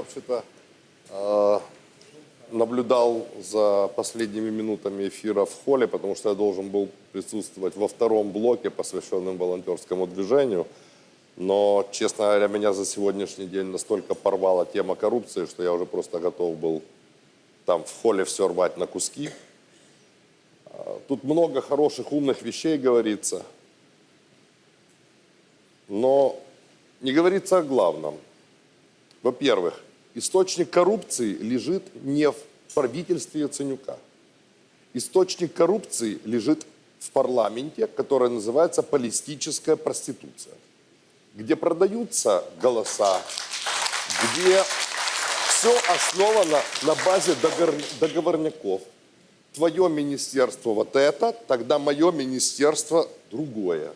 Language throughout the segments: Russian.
вообще-то э, наблюдал за последними минутами эфира в холле, потому что я должен был присутствовать во втором блоке, посвященном волонтерскому движению. Но, честно говоря, меня за сегодняшний день настолько порвала тема коррупции, что я уже просто готов был там в холле все рвать на куски. А, Тут много хороших, умных вещей говорится, но не говорится о главном. Во-первых, источник коррупции лежит не в правительстве Яценюка. Источник коррупции лежит в парламенте, который называется полистическая проституция, где продаются голоса, где все основано на базе договорняков. Твое министерство вот это, тогда мое министерство другое.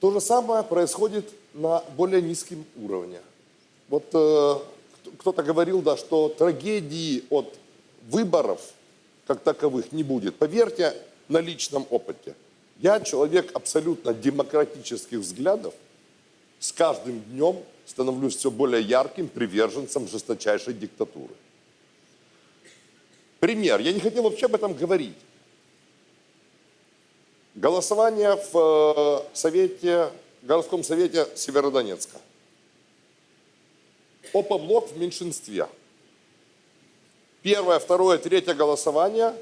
То же самое происходит на более низком уровне. Вот э, кто- кто-то говорил, да, что трагедии от выборов как таковых не будет. Поверьте на личном опыте. Я человек абсолютно демократических взглядов. С каждым днем становлюсь все более ярким приверженцем жесточайшей диктатуры. Пример. Я не хотел вообще об этом говорить. Голосование в э, совете, городском совете Северодонецка. ОП-блок в меньшинстве. Первое, второе, третье голосование,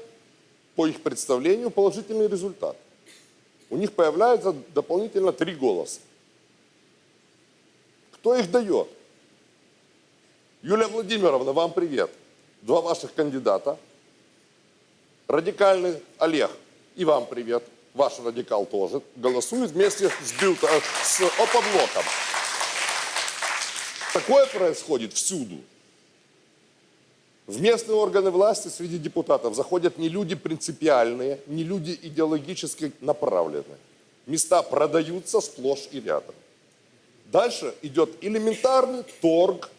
по их представлению, положительный результат. У них появляется дополнительно три голоса. Кто их дает? Юлия Владимировна, вам привет. Два ваших кандидата. Радикальный Олег, и вам привет. Ваш радикал тоже голосует вместе с, Бют- э, с ОП-блоком. Такое происходит всюду. В местные органы власти среди депутатов заходят не люди принципиальные, не люди идеологически направленные. Места продаются сплошь и рядом. Дальше идет элементарный торг.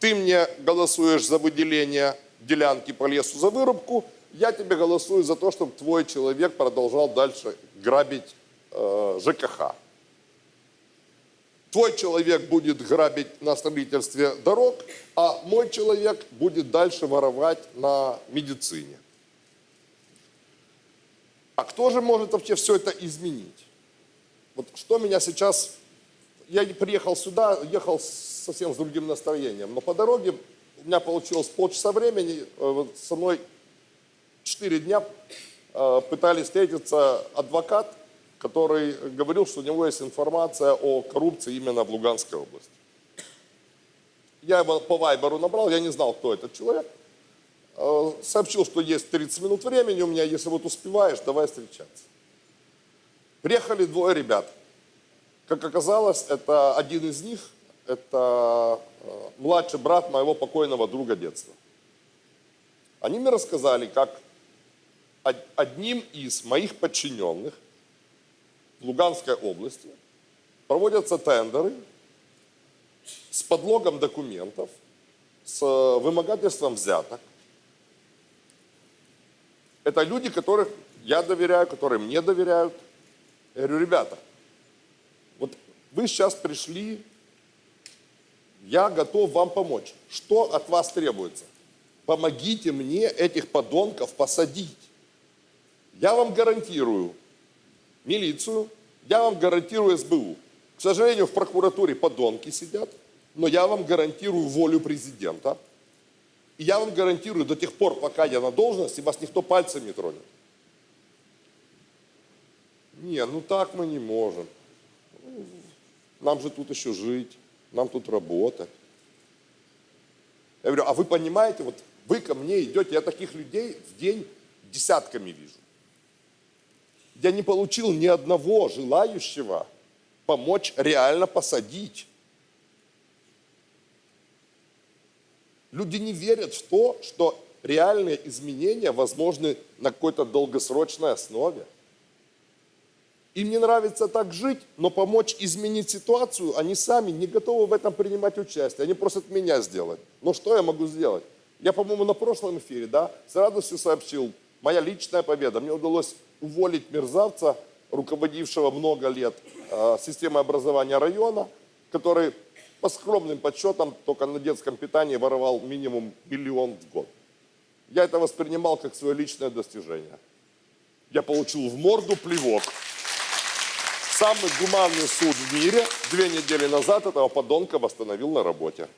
Ты мне голосуешь за выделение делянки по лесу за вырубку, я тебе голосую за то, чтобы твой человек продолжал дальше грабить э, ЖКХ. Твой человек будет грабить на строительстве дорог, а мой человек будет дальше воровать на медицине. А кто же может вообще все это изменить? Вот что меня сейчас... Я приехал сюда, ехал совсем с другим настроением, но по дороге у меня получилось полчаса времени, э, вот со мной четыре дня э, пытались встретиться адвокат, который говорил, что у него есть информация о коррупции именно в Луганской области. Я его по Вайберу набрал, я не знал, кто этот человек. Э, Сообщил, что есть 30 минут времени у меня, если вот успеваешь, давай встречаться. Приехали двое ребят. Как оказалось, это один из них, это э, младший брат моего покойного друга детства. Они мне рассказали, как од- одним из моих подчиненных в Луганской области проводятся тендеры с подлогом документов, с э, вымогательством взяток. Это люди, которых я доверяю, которые мне доверяют. Я говорю, ребята, вот вы сейчас пришли, я готов вам помочь. Что от вас требуется? Помогите мне этих подонков посадить. Я вам гарантирую милицию, я вам гарантирую СБУ. К сожалению, в прокуратуре подонки сидят, но я вам гарантирую волю президента. И я вам гарантирую до тех пор, пока я на должности, вас никто пальцем не тронет. Не, ну так мы не можем. Нам же тут еще жить, нам тут работать. Я говорю, а вы понимаете, вот вы ко мне идете, я таких людей в день десятками вижу. Я не получил ни одного желающего помочь реально посадить. Люди не верят в то, что реальные изменения возможны на какой-то долгосрочной основе. Им не нравится так жить, но помочь изменить ситуацию, они сами не готовы в этом принимать участие. Они просят меня сделать. Но что я могу сделать? Я, по-моему, на прошлом эфире, да, с радостью сообщил, моя личная победа. Мне удалось уволить мерзавца, руководившего много лет э, системой образования района, который по скромным подсчетам, только на детском питании воровал минимум миллион в год. Я это воспринимал как свое личное достижение. Я получил в морду плевок. Самый гуманный суд в мире две недели назад этого подонка восстановил на работе.